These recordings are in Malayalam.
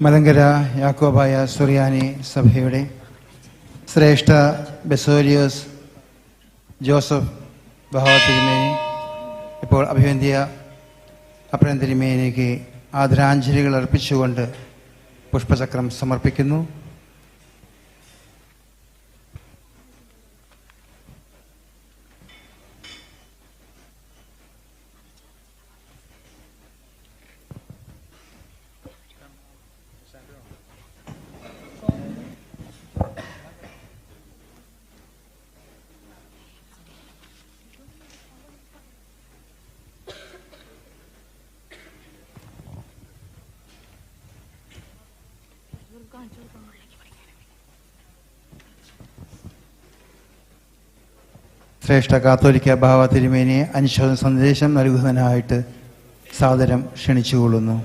മലങ്കര യാക്കോബായ സുറിയാനി സഭയുടെ ശ്രേഷ്ഠ ബെസോലിയോസ് ജോസഫ് ബഹാവ ഇപ്പോൾ അഭിവന്ധ്യ അപ്രൻ തിരുമേനിക്ക് ആദരാഞ്ജലികൾ അർപ്പിച്ചുകൊണ്ട് പുഷ്പചക്രം സമർപ്പിക്കുന്നു. ശ്രേഷ്ഠ കാത്തോലിക്ക ഭാവ തിരുമേനിയെ അനുശോചന സന്ദേശം നൽകുന്നതിനായിട്ട് സാദരം ക്ഷണിച്ചുകൊള്ളുന്നു.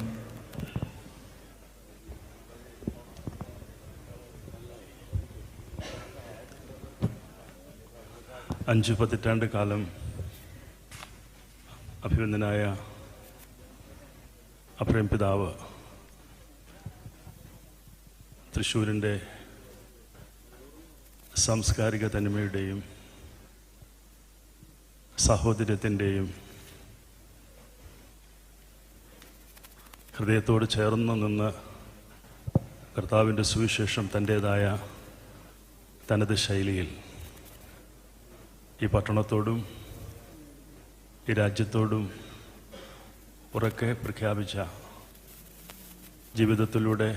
അഞ്ച് പതിറ്റാണ്ട് കാലം അഭിനന്ദനായ അപ്രേം പിതാവ് തൃശ്ശൂരിന്റെ സാംസ്കാരിക തനിമയുടെയും സാഹോദര്യത്തിന്റെയും ഹൃദയത്തോട് ചേർന്ന് നിന്ന് കർത്താവിന്റെ സുവിശേഷം തന്റേതായ തനത് ശൈലിയിൽ ഈ പട്ടണത്തോടും ഈ രാജ്യത്തോടും ഉറക്കെ പ്രഖ്യാപിച്ച ജീവിതത്തിലൂടെ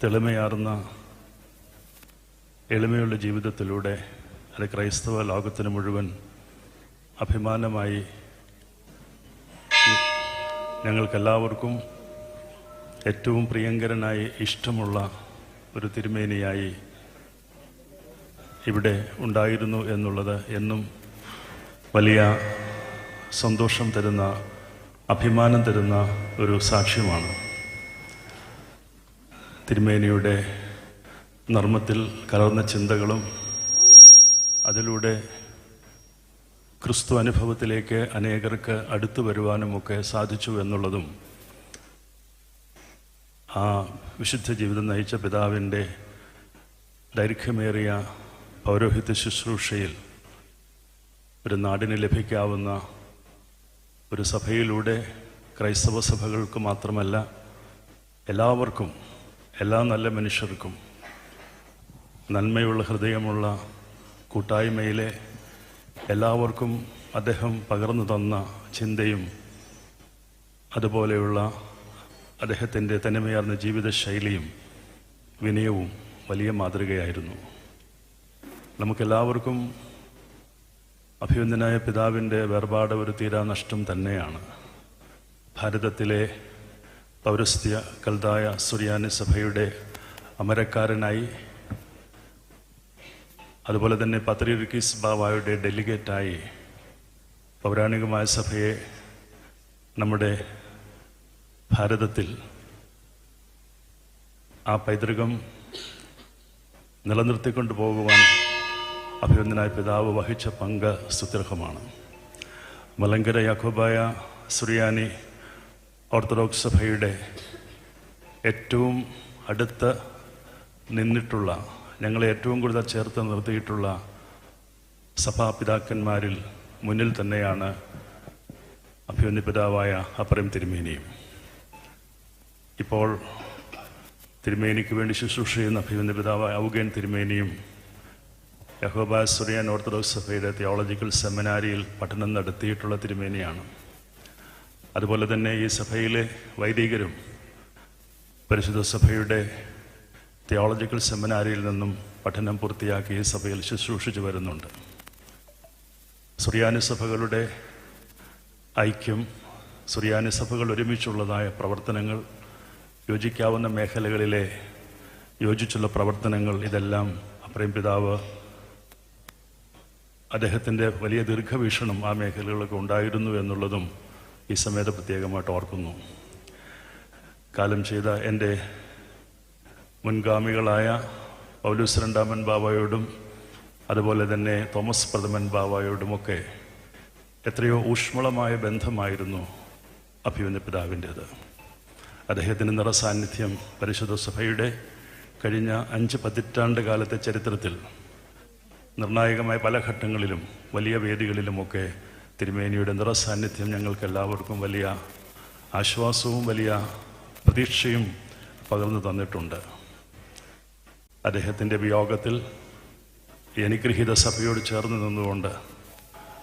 തെളിമയാർന്ന എളിമയുള്ള ജീവിതത്തിലൂടെ അത് ക്രൈസ്തവ ലോകത്തിന് മുഴുവൻ അഭിമാനമായി ഞങ്ങൾക്കെല്ലാവർക്കും ഏറ്റവും പ്രിയങ്കരനായി ഇഷ്ടമുള്ള ഒരു തിരുമേനിയായി ഇവിടെ ഉണ്ടായിരുന്നു എന്നുള്ളത് എന്നും വലിയ സന്തോഷം തരുന്ന അഭിമാനം തരുന്ന ഒരു സാക്ഷ്യമാണ്. തിരുമേനിയുടെ നർമ്മത്തിൽ കലർന്ന ചിന്തകളും അതിലൂടെ ക്രിസ്തു അനുഭവത്തിലേക്ക് അനേകർക്ക് അടുത്തു വരുവാനുമൊക്കെ സാധിച്ചു എന്നുള്ളതും ആ വിശുദ്ധ ജീവിതം നയിച്ച പിതാവിന്റെ ദൈർഘ്യമേറിയ പൗരോഹിത്യ ശുശ്രൂഷയിൽ ഒരു നാടിന് ലഭിക്കാവുന്ന ഒരു സഭയിലൂടെ ക്രൈസ്തവ സഭകൾക്ക് മാത്രമല്ല എല്ലാവർക്കും എല്ലാ നല്ല മനുഷ്യർക്കും നന്മയുള്ള ഹൃദയമുള്ള കൂട്ടായ്മയിലെ എല്ലാവർക്കും അദ്ദേഹം പകർന്നു തന്ന ചിന്തയും അതുപോലെയുള്ള അദ്ദേഹത്തിന്റെ തനിമയാർന്ന ജീവിതശൈലിയും വിനയവും വലിയ മാതൃകയായിരുന്നു. നമുക്കെല്ലാവർക്കും അഭിവന്ദനായ പിതാവിന്റെ വേർപാട് ഒരു തീരാനഷ്ടം തന്നെയാണ്. ഭാരതത്തിലെ പൗരസ്ത്യ കൽതായ സുറിയാനി സഭയുടെ അമരക്കാരനായി അതുപോലെ തന്നെ പത്രിയർക്കീസ് ബാവായുടെ ഡെലിഗേറ്റായി പൗരാണികമായ സഭയെ നമ്മുടെ ഭാരതത്തിൽ ആ പൈതൃകം നിലനിർത്തിക്കൊണ്ടു പോകുവാൻ അഭിനന്ദനായ പിതാവ് വഹിച്ച പങ്ക് സുദൃഢമാണ് മലങ്കര യാക്കോബായ സുറിയാനി ഓർത്തഡോക്സ് സഭയുടെ ഏറ്റവും അടുത്ത് നിന്നിട്ടുള്ള ഞങ്ങളെ ഏറ്റവും കൂടുതൽ ചേർത്ത് നിർത്തിയിട്ടുള്ള സഭാപിതാക്കന്മാരിൽ മുന്നിൽ തന്നെയാണ് അഭ്യുന്നപിതാവായ പിതാവായ അപ്പറം തിരുമേനിയും. ഇപ്പോൾ തിരുമേനിക്ക് വേണ്ടി ശുശ്രൂഷ ചെയ്യുന്ന അഭ്യുന്നപിതാവായ പിതാവായ ഔഗേൻ തിരുമേനിയും യഹോബാസുറിയൻ ഓർത്തഡോക്സ് സഭയുടെ തിയോളജിക്കൽ സെമിനാരിയിൽ പഠനം നടത്തിയിട്ടുള്ള തിരുമേനിയാണ്. അതുപോലെ തന്നെ ഈ സഭയിലെ വൈദികരും പരിശുദ്ധ സഭയുടെ തിയോളജിക്കൽ സെമിനാരിയിൽ നിന്നും പഠനം പൂർത്തിയാക്കി ഈ സഭയിൽ ശുശ്രൂഷിച്ചു വരുന്നുണ്ട്. സുറിയാനി സഭകളുടെ ഐക്യം സുറിയാനി സഭകൾ ഒരുമിച്ചുള്ളതായ പ്രവർത്തനങ്ങൾ യോജിക്കാവുന്ന മേഖലകളിലെ യോജിച്ചുള്ള പ്രവർത്തനങ്ങൾ ഇതെല്ലാം അപ്രേം പിതാവ് അദ്ദേഹത്തിന്റെ വലിയ ദീർഘവീക്ഷണം ആ മേഖലകളൊക്കെ ഉണ്ടായിരുന്നു എന്നുള്ളതും ഈ സമയത്ത് പ്രത്യേകമായിട്ട് ഓർക്കുന്നു. കാലം ചെയ്ത എന്റെ മുൻഗാമികളായ പൗലൂസ് രണ്ടാമൻ ബാബായോടും അതുപോലെ തന്നെ തോമസ് പ്രഥമൻ ബാബായോടുമൊക്കെ എത്രയോ ഊഷ്മളമായ ബന്ധമായിരുന്നു അഭിമന്യ പിതാവിന്റേത്. അദ്ദേഹത്തിന്റെ നിറസാന്നിധ്യം പരിശുദ്ധ സഭയുടെ കഴിഞ്ഞ അഞ്ച് പതിറ്റാണ്ട് കാലത്തെ ചരിത്രത്തിൽ നിർണായകമായ പല ഘട്ടങ്ങളിലും വലിയ വേദികളിലുമൊക്കെ തിരുമേനിയുടെ നിറസാന്നിധ്യം ഞങ്ങൾക്ക് എല്ലാവർക്കും വലിയ ആശ്വാസവും വലിയ പ്രതീക്ഷയും പകർന്നു തന്നിട്ടുണ്ട്. അദ്ദേഹത്തിന്റെ വിയോഗത്തിൽ അനുഗ്രഹീത സഭയോട് ചേർന്ന് നിന്നുകൊണ്ട്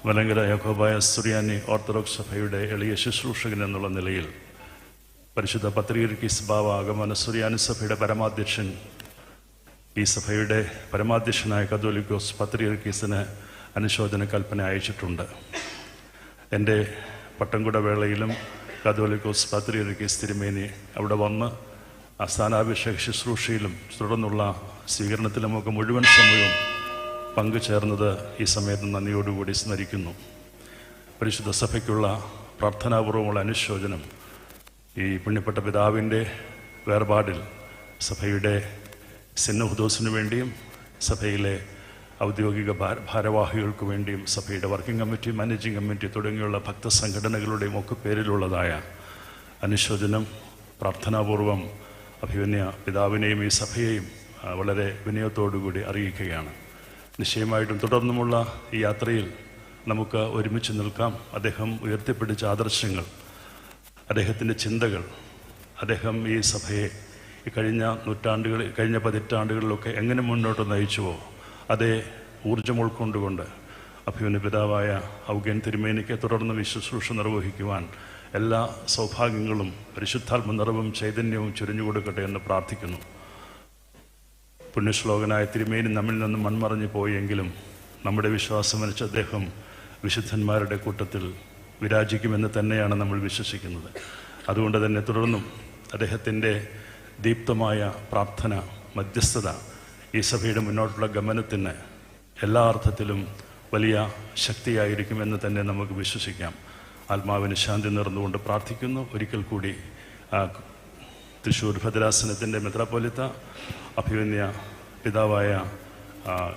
മലങ്കര യഹോബായ സുറിയാനി ഓർത്തഡോക്സ് സഭയുടെ എളിയ ശുശ്രൂഷകൻ എന്നുള്ള നിലയിൽ പരിശുദ്ധ പത്രികീസ് സ്വഭാവ ആഗമന സുറിയാനി സഭയുടെ പരമാധ്യക്ഷൻ ഈ സഭയുടെ പരമാധ്യക്ഷനായ കതോലിക്കോസ് പത്രികർക്കീസിന് അനുശോചന കൽപ്പന അയച്ചിട്ടുണ്ട്. എന്റെ പട്ടംകുട വേളയിലും കാതോലിക്കോസ് പത്രികീസ് തിരുമേനി അവിടെ വന്ന് ആ സ്ഥാനാഭിഷേക ശുശ്രൂഷയിലും തുടർന്നുള്ള സ്വീകരണത്തിലുമൊക്കെ മുഴുവൻ സമയവും പങ്കുചേർന്നത് ഈ സമയത്ത് നന്ദിയോടുകൂടി സ്മരിക്കുന്നു. പരിശുദ്ധ സഭയ്ക്കുള്ള പ്രാർത്ഥനാപൂർവമുള്ള അനുശോചനം ഈ പുണ്യപ്പെട്ട പിതാവിന്റെ വേർപാടിൽ സഭയുടെ സിന്നഹുദോസിനു വേണ്ടിയും സഭയിലെ ഔദ്യോഗിക ഭാര ഭാരവാഹികൾക്ക് വേണ്ടിയും സഭയുടെ വർക്കിംഗ് കമ്മിറ്റി മാനേജിംഗ് കമ്മിറ്റി തുടങ്ങിയുള്ള ഭക്തസംഘടനകളുടെയും ഒക്കെ പേരിലുള്ളതായ അനുശോചനം പ്രാർത്ഥനാപൂർവം അഭിമന്യ പിതാവിനെയും ഈ സഭയെയും വളരെ വിനയത്തോടുകൂടി അറിയിക്കുകയാണ്. നിശ്ചയമായിട്ടും തുടർന്നുമുള്ള ഈ യാത്രയിൽ നമുക്ക് ഒരുമിച്ച് നിൽക്കാം. അദ്ദേഹം ഉയർത്തിപ്പിടിച്ച ആദർശങ്ങൾ അദ്ദേഹത്തിന്റെ ചിന്തകൾ അദ്ദേഹം ഈ സഭയെ ഈ കഴിഞ്ഞ നൂറ്റാണ്ടുകളിൽ കഴിഞ്ഞ പതിറ്റാണ്ടുകളിലൊക്കെ എങ്ങനെ മുന്നോട്ട് നയിച്ചുവോ അതേ ഊർജം ഉൾക്കൊണ്ടുകൊണ്ട് അഭിമന്യ പിതാവായ ഔഗൻ തിരുമേനിക്ക് തുടർന്ന് വിശുശ്രൂഷ നിർവഹിക്കുവാൻ എല്ലാ സൗഭാഗ്യങ്ങളും പരിശുദ്ധാത്മ നിറവും ചൈതന്യവും ചുരിഞ്ഞു കൊടുക്കട്ടെ എന്ന് പ്രാർത്ഥിക്കുന്നു. പുണ്യശ്ലോകനായ തിരുമേനി നമ്മിൽ നിന്ന് മൺമറഞ്ഞു പോയെങ്കിലും നമ്മുടെ വിശ്വാസം വരച്ച അദ്ദേഹം വിശുദ്ധന്മാരുടെ കൂട്ടത്തിൽ വിരാജിക്കുമെന്ന് തന്നെയാണ് നമ്മൾ വിശ്വസിക്കുന്നത്. അതുകൊണ്ട് തന്നെ തുടർന്നും അദ്ദേഹത്തിന്റെ ദീപ്തമായ പ്രാർത്ഥന മധ്യസ്ഥത ഈ സഭയുടെ മുന്നോട്ടുള്ള ഗമനത്തിന് എല്ലാ അർത്ഥത്തിലും വലിയ ശക്തിയായിരിക്കുമെന്ന് തന്നെ നമുക്ക് വിശ്വസിക്കാം. ആത്മാവിന് ശാന്തി നേർന്നുകൊണ്ട് പ്രാർത്ഥിക്കുന്നു. ഒരിക്കൽ കൂടി തൃശ്ശൂർ ഭദ്രാസനത്തിന്റെ മെത്രാപ്പൊലിത്ത അഭിമന്യ പിതാവായ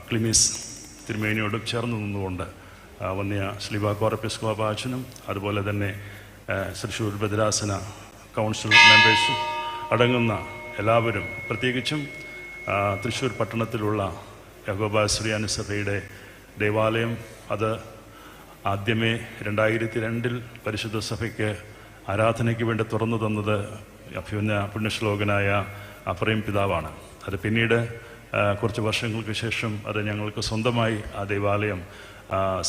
ക്ലിമിസ് തിരുമേനിയോടും ചേർന്ന് നിന്നുകൊണ്ട് വന്നിയ ശ്രീബ കോറപ്പിസ്കോപാച്ചനും അതുപോലെ തന്നെ തൃശ്ശൂർ ഭദ്രാസന കൗൺസിൽ മെമ്പേഴ്സും അടങ്ങുന്ന എല്ലാവരും പ്രത്യേകിച്ചും തൃശ്ശൂർ പട്ടണത്തിലുള്ള യഹോബ ശ്രീയാനി സഭയുടെ ദേവാലയം. അത് ആദ്യമേ രണ്ടായിരത്തി രണ്ടിൽ പരിശുദ്ധ സഭയ്ക്ക് ആരാധനയ്ക്ക് വേണ്ടി തുറന്നു തന്നത് അഭ്യുന്ന പുണ്യശ്ലോകനായ അപ്രയം പിതാവാണ്. അത് പിന്നീട് കുറച്ച് വർഷങ്ങൾക്ക് ശേഷം അത് ഞങ്ങൾക്ക് സ്വന്തമായി ആ ദേവാലയം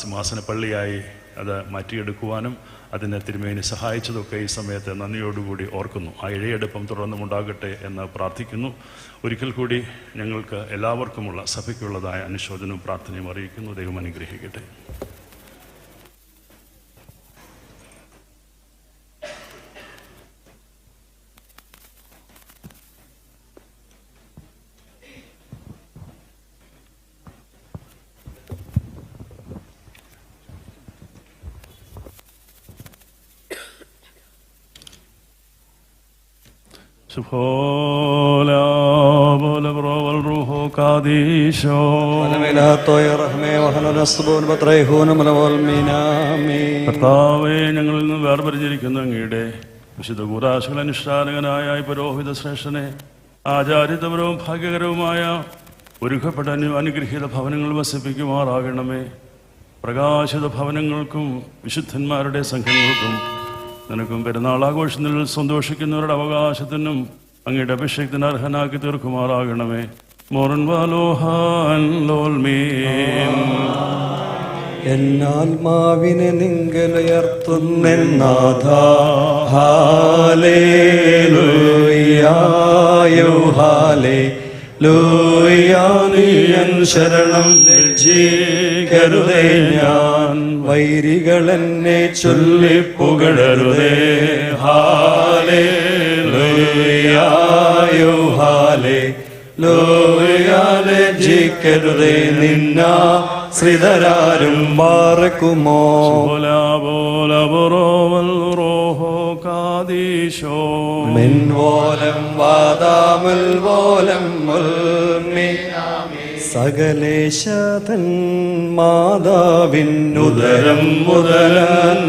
സിംഹാസനപ്പള്ളിയായി സിംഹാസന പള്ളിയായി അത് മാറ്റിയെടുക്കുവാനും അതിനെ തിരുമേനി സഹായിച്ചതൊക്കെ ഈ സമയത്ത് നന്ദിയോടുകൂടി ഓർക്കുന്നു. ആ ഇഴയെടുപ്പം തുടർന്നും ഉണ്ടാകട്ടെ എന്ന് പ്രാർത്ഥിക്കുന്നു. ഒരിക്കൽ കൂടി ഞങ്ങൾക്ക് എല്ലാവർക്കുമുള്ള സഭയ്ക്കുള്ളതായ അനുശോചനവും പ്രാർത്ഥനയും അറിയിക്കുന്നു. ദൈവം അനുഗ്രഹിക്കട്ടെ. سبحان الأبرار والروح قاديشو മനമില്ലാത്തോയ റഹ്മേ വഹനസ്ബൂൻ പത്രൈഹൂനം ലവൽമീനാമീൻ കർത്താവെ ഞങ്ങളിൽ നിന്ന് വേർപരിചരിക്കുന്ന അങ്ങയുടെ വിശുദ്ധ കൂറാശുകൾ അനുഷ്ഠാനകനായ ഈ പുരോഹിത ശ്രേഷ്ഠനെ ആചാര്യതപരവും ഭാഗ്യകരവുമായ ഒരുക്കപ്പെട്ട അനു അനുഗ്രഹീത ഭവനങ്ങൾ വസിപ്പിക്കുമാറാകണമേ പ്രകാശിത ഭവനങ്ങൾക്കും വിശുദ്ധന്മാരുടെ സംഘങ്ങൾക്കും നിനക്കും പെരുന്നാൾ ആഘോഷത്തിൽ സന്തോഷിക്കുന്നവരുടെ അവകാശത്തിനും അങ്ങയുടെ അഭിഷേകത്തിന് അർഹനാക്കി തീർക്കുമാറാകണമേ. എന്നാൽമാവിനെ ഹാലേ ലൂയാനിയൻ ശരണം രക്ഷിക്കരുതേ ഞാൻ. വൈരികൾ എന്നെ ഹാലേ ലോയായോ ഹാലേ ലോയാലെ ജീക്കരുതേ. നിന്ന ശ്രീധരാരും മാറക്കുമോ? kadisho. മിൻവോലം വാദാമുൽ വോലം മുൽമി സകലേശതൻ മാതാവിൻ ഉദരം മുതലൻ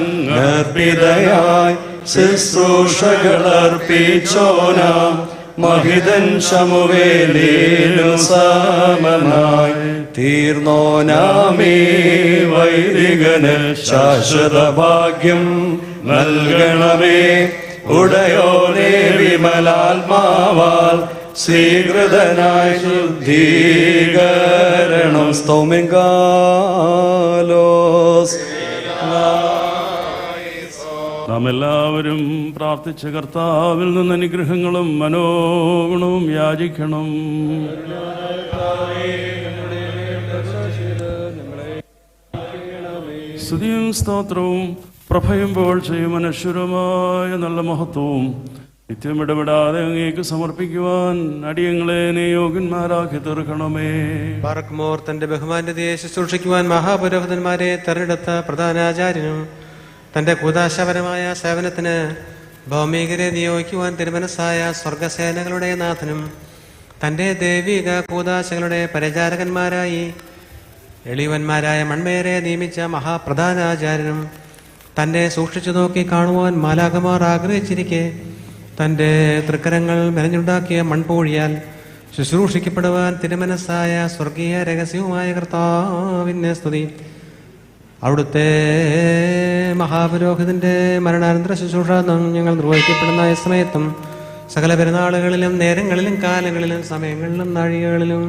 അർപ്പിതയായി ശുശ്രൂഷകളർപ്പിച്ചോന മഹിതൻ ശമുവേലേനു സമനായി തീർന്നോനാമേ വൈദികന് ശാശ്വത ഭാഗ്യം നൽകണമേ. ഉടയോനെ വിമലാത്മാവാൽ സ്വീകൃതനായ ശുദ്ധീകരണം സ്തോമിങ്കാലോസ് നാം എല്ലാവരും പ്രാർത്ഥിച്ച കർത്താവിൽ നിന്ന് അനുഗ്രഹങ്ങളും മനോഗുണവും യാചിക്കണം. സ്തുതിയും സ്തോത്രവും പ്രഭയും ചെയ്യും അനശ്വരമായ നല്ല മഹത്വവും നിത്യം ഇടപെടാതെ അങ്ങേക്ക് സമർപ്പിക്കുവാൻ അടിയങ്ങളെ നിയോഗന്മാരാക്കി തീർക്കണമേ. പാർക്കുമോർ തന്റെ ബഹുമാന്യതയെ ശുശ്രൂഷിക്കുവാൻ മഹാപുരോഹിതന്മാരെ തെരഞ്ഞെടുത്ത പ്രധാനാചാര്യനും തന്റെ കൂതാശപരമായ സേവനത്തിന് ഭൗമികരെ നിയോഗിക്കുവാൻ തിരുമനസ്സായ സ്വർഗസേനകളുടെ നാഥനും തന്റെ ദൈവിക കൂതാശകളുടെ പരിചാരകന്മാരായി എളിയവന്മാരായ മൺമേരെ നിയമിച്ച മഹാപ്രധാനാചാര്യനും തന്നെ സൂക്ഷിച്ചു നോക്കി കാണുവാൻ മാലാകമാർ ആഗ്രഹിച്ചിരിക്കെ തന്റെ തൃക്കരങ്ങൾ മെനഞ്ഞുണ്ടാക്കിയ മൺപൂഴിയാൽ ശുശ്രൂഷിക്കപ്പെടുവാൻ തിരുമനസ്സായ സ്വർഗീയ രഹസ്യവുമായ കർത്താവിനെ സ്തുതി. അവിടുത്തെ മഹാപുരോഹിതന്റെ മരണാനന്തര ശുശ്രൂഷ ഞങ്ങൾ നിർവഹിക്കപ്പെടുന്ന സമയത്തും സകല പെരുന്നാളുകളിലും നേരങ്ങളിലും കാലങ്ങളിലും സമയങ്ങളിലും നാഴികകളിലും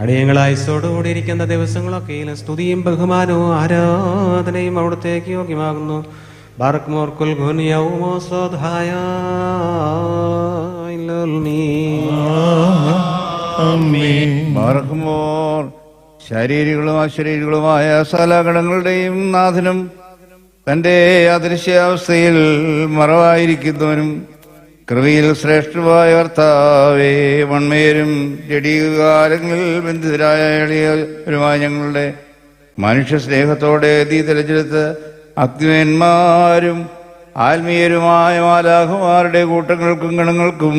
അടിയങ്ങളായുസോടുകൂടിയിരിക്കുന്ന ദിവസങ്ങളൊക്കെയും സ്തുതിയും ബഹുമാനവും ആരാധനയും അവിടത്തേക്ക് യോഗ്യമാകുന്നു ബാറക് മോർക്കുൽ ഘുനിയവുമോ സ്വധായ ബാറക്കുമോർ ശാരീരികളും അശരീരികളുമായ സകലഘടങ്ങളുടെയും നാഥനും തന്റെ അദൃശ്യാവസ്ഥയിൽ മറവായിരിക്കുന്നവനും കൃപയിൽ ശ്രേഷ്ഠമായ ഭർത്താവേ വൺമേരും ജഡീകാലങ്ങളിൽ ബന്ധിതരായ എളിയവരുമായ ഞങ്ങളുടെ മനുഷ്യ സ്നേഹത്തോടെ തീ തിരഞ്ഞെടുത്ത് അഗ്നിമന്മാരും ആത്മീയരുമായ മാലാഹുമാരുടെ കൂട്ടങ്ങൾക്കും ഗണങ്ങൾക്കും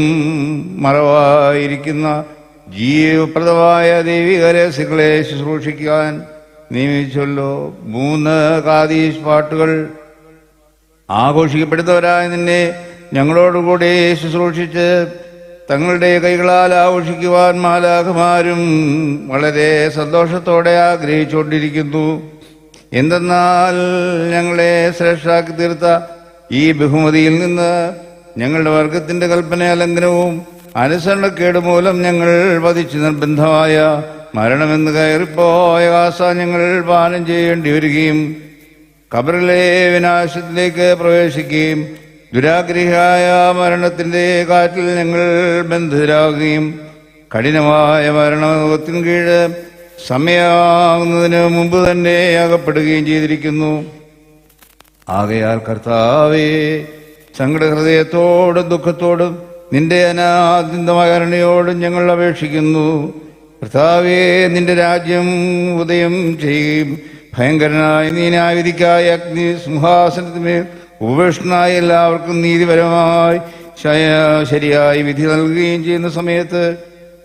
മറവായിരിക്കുന്ന ജീവപ്രദമായ ദൈവിക രഹസ്യങ്ങളെ ശുശ്രൂഷിക്കാൻ നിയമിച്ചല്ലോ മൂന്ന് കാതീഷ് പാട്ടുകൾ. ആഘോഷിക്കപ്പെടുന്നവരായ നിന്നെ ഞങ്ങളോടുകൂടി ശുശ്രൂഷിച്ച് തങ്ങളുടെ കൈകളാൽ ആഘോഷിക്കുവാൻ മാലാഖമാരും വളരെ സന്തോഷത്തോടെ ആഗ്രഹിച്ചുകൊണ്ടിരിക്കുന്നു. എന്തെന്നാൽ ഞങ്ങളെ ശ്രേഷ്ഠാക്കി തീർത്ത ഈ ബഹുമതിയിൽ നിന്ന് ഞങ്ങളുടെ വർഗത്തിന്റെ കൽപ്പന അലംഘനവും അനുസരണക്കേട് മൂലം ഞങ്ങൾ വധിച്ചു നിർബന്ധമായ മരണമെന്ന് കയറിപ്പോയ കാസ ഞങ്ങൾ പാനം ചെയ്യേണ്ടി വരികയും കബറിലെ വിനാശത്തിലേക്ക് പ്രവേശിക്കുകയും ദുരാഗ്രഹിയായ മരണത്തിന്റെ കാറ്റിൽ ഞങ്ങൾ ബന്ധിതരാകുകയും കഠിനമായ മരണത്തിന് കീഴ് സമയമാകുന്നതിന് മുമ്പ് തന്നെ അകപ്പെടുകയും ചെയ്തിരിക്കുന്നു. ആകയാൽ കർത്താവേ സങ്കടഹൃദയത്തോടും ദുഃഖത്തോടും നിന്റെ അനാദ്യന്തമായ കരുണയോടും ഞങ്ങൾ അപേക്ഷിക്കുന്നു. കർത്താവേ നിന്റെ രാജ്യം ഉദയം ചെയ്യുകയും ഭയങ്കരനായ നീ അഗ്നി സിംഹാസനത്തിന്മേൽ ഉപേക്ഷനായ എല്ലാവർക്കും നീതിപരമായി ശരിയായി വിധി നൽകുകയും ചെയ്യുന്ന സമയത്ത്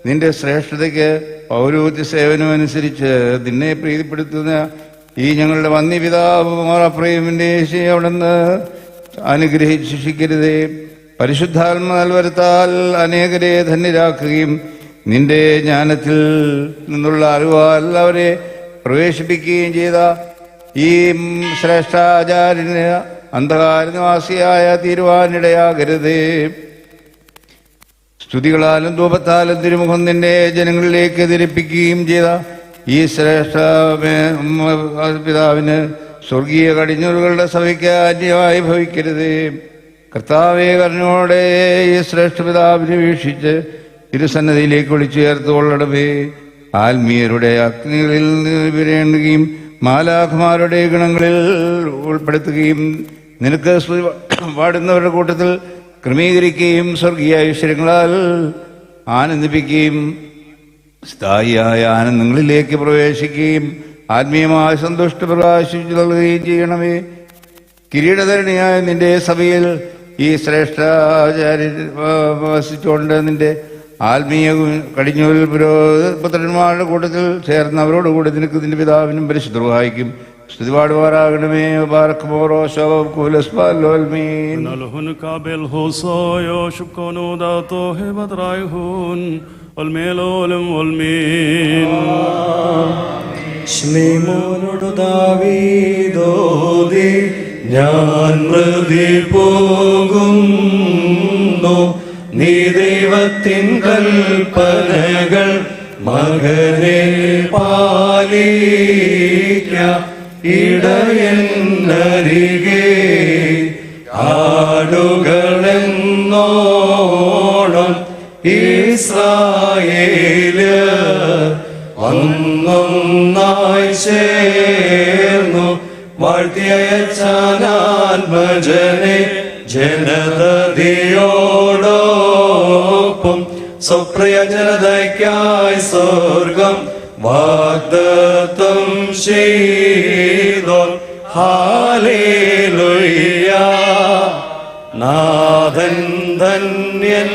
നിന്റെ ശ്രേഷ്ഠതയ്ക്ക് പൗരോഹിത്യ സേവനമനുസരിച്ച് നിന്നെ പ്രീതിപ്പെടുത്തുന്ന ഈ ഞങ്ങളുടെ വന്യപിതാവ് മോറപ്രേമിന്റെ അവിടുന്ന് അനുഗ്രഹിച്ച് ശിക്ഷിക്കരുതേ. പരിശുദ്ധാത്മാൽ വരുത്താൽ അനേകരെ ധന്യരാക്കുകയും നിന്റെ ജ്ഞാനത്തിൽ നിന്നുള്ള അറിവാൽ അവരെ പ്രവേശിപ്പിക്കുകയും ചെയ്ത ഈ ശ്രേഷ്ഠാചാര്യന് അന്ധകാരനിവാസിയായ തീരുവാനിടയാകരുതേ. സ്തുതികളാലും ധൂപത്താലും തിരുമുഖം നിന്റെ ജനങ്ങളിലേക്ക് ധരിപ്പിക്കുകയും ചെയ്ത ഈ ശ്രേഷ്ഠ പിതാവിന് സ്വർഗീയ കടിഞ്ഞൂറുകളുടെ സഭയ്ക്ക് അന്യമായി ഭവിക്കരുത്. കർത്താവെ കരുണയോടെ ഈ ശ്രേഷ്ഠ പിതാവിനെ വീക്ഷിച്ച് തിരുസന്നതിയിലേക്ക് വിളിച്ചു ചേർത്തുകൊള്ളണമേ ആത്മീയരുടെ അഗ്നികളിൽ വിരേണ്ടുകയും മാലാഖമാരുടെ ഗുണങ്ങളിൽ ഉൾപ്പെടുത്തുകയും നിനക്ക് പാടുന്നവരുടെ കൂട്ടത്തിൽ ക്രമീകരിക്കുകയും സ്വർഗീയ ഐശ്വര്യങ്ങളാൽ ആനന്ദിപ്പിക്കുകയും സ്ഥായിയായ ആനന്ദങ്ങളിലേക്ക് പ്രവേശിക്കുകയും ആത്മീയമായ സന്തുഷ്ട പ്രകാശിച്ചു നൽകുകയും ചെയ്യണമേ. കിരീടധരണിയായ നിന്റെ സഭയിൽ ഈ ശ്രേഷ്ഠാചാര്യ വസിച്ചുകൊണ്ട് നിന്റെ ആത്മീയ കടിഞ്ഞൂൽ പുരോഹിത പുത്രന്മാരുടെ കൂട്ടത്തിൽ ചേർന്ന് അവരോടുകൂടി നിനക്ക് നിന്റെ പിതാവിനും പരിശുദ്ധർവാഹിക്കും സ്തുതി പാടുവാറാകണമേ ബാർക്കുമോറോ ശവം കുലസ്പാലോൽമീൻ. നൽഹുൻ കാബിൽ ഹുസോയോ ശുക്കോനോ ദാതോ ഹെബദ്രായുഹുൻ ഒൽമേലോലും ഒൽമീൻ. ശ്ലീമോനോടു ദാവീദോതി ഞാൻ മൃതി പോകുന്നു. നീ ദൈവത്തിൻ കൽപ്പനകൾ മകനെ പാലിക്കാം. ഇടയന്നരികെ ആടുകളെന്നോണം ഇസ്രായേൽ ഒന്നൊന്നായി ചേർന്നു. വാഴ്ത്തിയച്ചാനാത്മജനെ ജനതയോടൊപ്പം സ്വപ്രിയ ജനതയ്ക്കായി സ്വർഗം വാഗ്ദത്തം ചെയ്തോ. ഹാലേലുയ്യ. നാഥൻ ധന്യൻ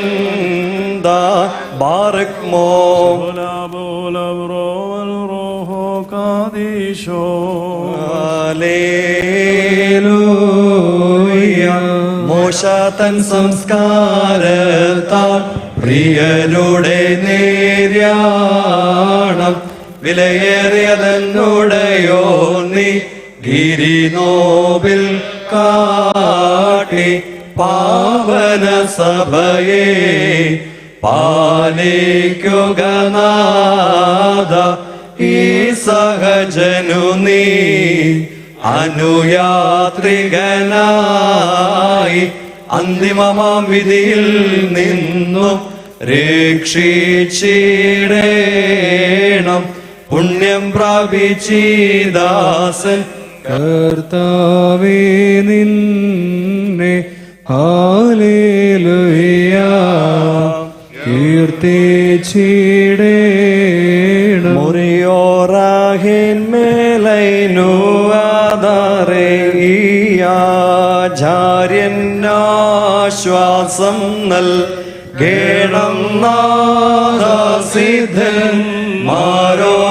ബാറക് മോല ബോല റോവൽ റോഹോ കാദീശോ മോശ തൻ സംസ്കാരത്താൽ പ്രിയരുടെ നേര്യാണം. വിലയേറിയതെന്നുടയോ നീ ഗിരിനോബിൽ കാട്ടി പാവന സഭയെ പാലിക്കുക നാദ ഈ സഹജനു നീ. അനുയാത്രികനായി അന്തിമമാം വിധിയിൽ നിന്നു രക്ഷിച്ചിടേണം. പുണ്യം പ്രാപിച്ചീദാസൻ കർത്താവേ നിന്നെ. ഹാലേലുയ കീർത്തിച്ചിടേണം മുറിയോറാഹിൻ മേലൈനു ആധാരേ ആചാര്യനാശ്വാസം നൽ ഗേണം നാദസിദ്ധൻ. മാരോടൊപ്പം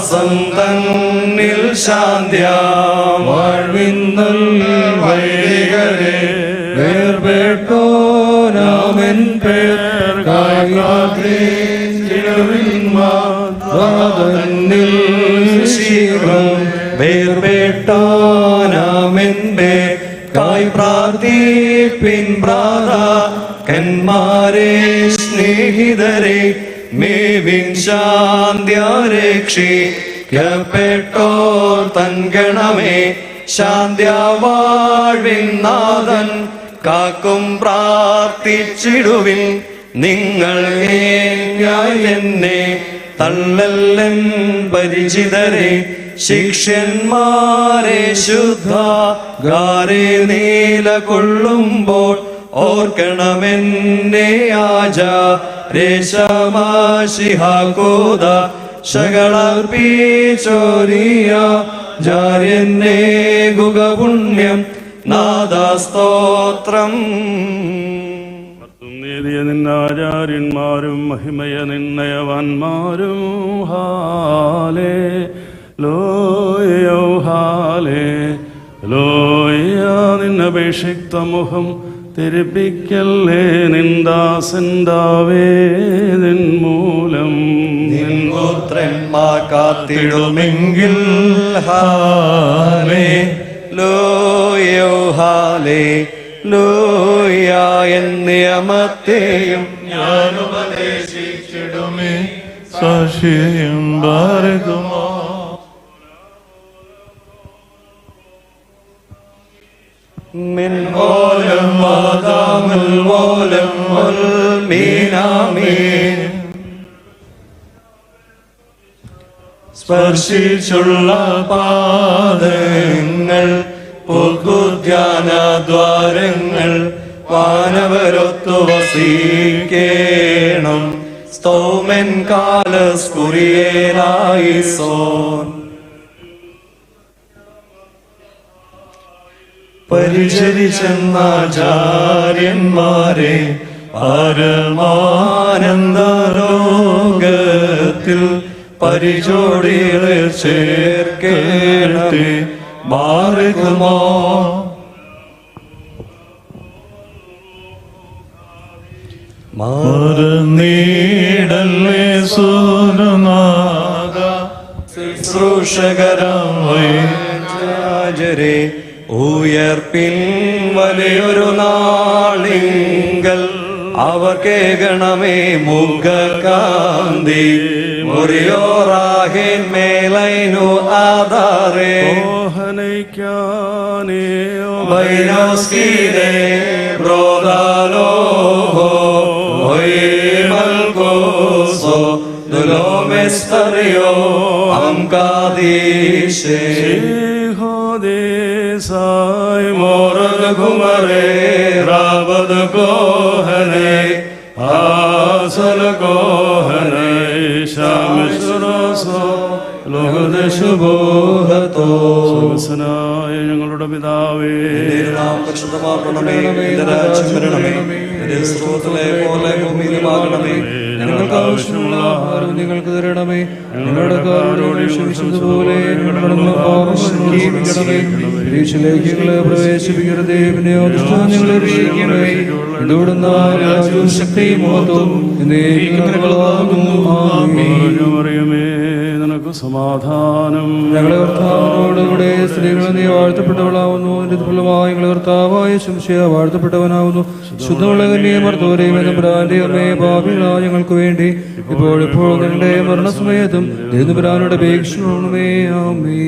വാസം തന്നിൽ ശാന്ത്യ. വാഴ്വിന്നൽ വൈദികരെ വേർപെട്ടോനാമൻ പേർ. കായാത്രിൽ ശീഘ്രം വേർപെട്ടോനാമൻ പേർ. കായ് പ്രാർത്ഥിപ്പിൻ പ്രാത കന്മാരെ സ്നേഹിതരെ മേവിൻ ശാന്ത്യരക്ഷിക്കപ്പെട്ടോർ തൻഗണമേ ശാന്ത്യവാഴ്വിൻ നാഥൻ കാക്കും പ്രാർത്ഥിച്ചിടുവിൻ. നിങ്ങൾ എന്നെ തള്ളല്ലൻ പരിചിതരെ ശിഷ്യന്മാരെ ശുദ്ധ ഗാരെ നീല കൊള്ളുമ്പോൾ ഓർക്കണമെന്നെ ആജ രേശമാശിഹാകോദ ശകളർപ്പീചോരിയ ജാര്യന്നെ ഗുഗപുണ്യം നാദസ്തോത്രം. നീതിയ നിന്നാചാര്യന്മാരും മഹിമയ നിന്നയവാന്മാരും ഹാലേ ലോയോ ഹാലേ ലോയ നിന്നപേക്ഷിക്ത മുഖം തിരിപ്പിക്കല്ലേ നിന്ദാസന്താവേതിൻ മൂലം പുത്രന്മാർ കാത്തിടുമെങ്കിൽ ഹാലേ ലോയോ ഹാലേ ലോയ നിയമത്തെയും ഞാൻ ഉപദേശിച്ചിടുമേ. സാക്ഷിയും ഭാരതമോ സ്പർശിച്ചുള്ള പാദങ്ങൾ ദ്വാരങ്ങൾ വാനവരൊത്തു വസിക്കേണം സ്തോമൻ കാലസ്കുറിയേനായി സോൻ. പരിചരിച്ചെന്നാചാര്യന്മാരെ പരമാനന്ദരോഗത്തിൽ പരിചോടികളെ ചേർക്കേണമേ. മാറുമോ മാറുന്നീടല്ലേ സൂനുനാഥ. ശുശ്രൂഷകരം വൈരാജരെ. ഉയർപ്പിൽ വലിയൊരു നാളിങ്കൽ. അവർ കേകണമേ മുഖകാന്തി മുറിയോറാഹിൻ മേലൈനു ആധാരേ Bainosquide, brodalo, hoy malcoso, dolomestario, amcadice, ഹോദേശായ morad gumare, rabad kohane, asal സ്രോതലെ പോലെ പിതാവേ ഞങ്ങൾക്ക് ആവശ്യമുള്ള ആഹാരം നിങ്ങൾക്ക് തരണമേ. ഞങ്ങളുടെ കാരോട് ക്ഷമിച്ചതുപോലെ ഞങ്ങളുടെ പരീക്ഷയിലേക്ക് ഞങ്ങളെ പ്രവേശിപ്പിക്കരുതേ ഞങ്ങളെ രാജ്യവും ശക്തിയും മഹത്വവും എന്നേക്കും. അറിയമേ നിനക്ക് സമാധാനം. ഞങ്ങളെ കർത്താവിനോടുകൂടെ സ്ത്രീകൾ നീ വാഴ്ത്തപ്പെട്ടവളാവുന്നു. നിന്റെ ഫലമായി ഞങ്ങളെ കർത്താവായ ശംശയ വാഴ്ത്തപ്പെട്ടവനാവുന്നു. ശുദ്ധമുള്ള കന്യമർത്തോരെയും എന്ന പ്രാന്റെ അമ്മയെ പാപികളാ ഞങ്ങൾക്ക് വേണ്ടി ഇപ്പോഴിപ്പോൾ നിങ്ങളുടെ മരണസമയത്തും ദേവപുരാനോട് അപേക്ഷണമേ ആമേ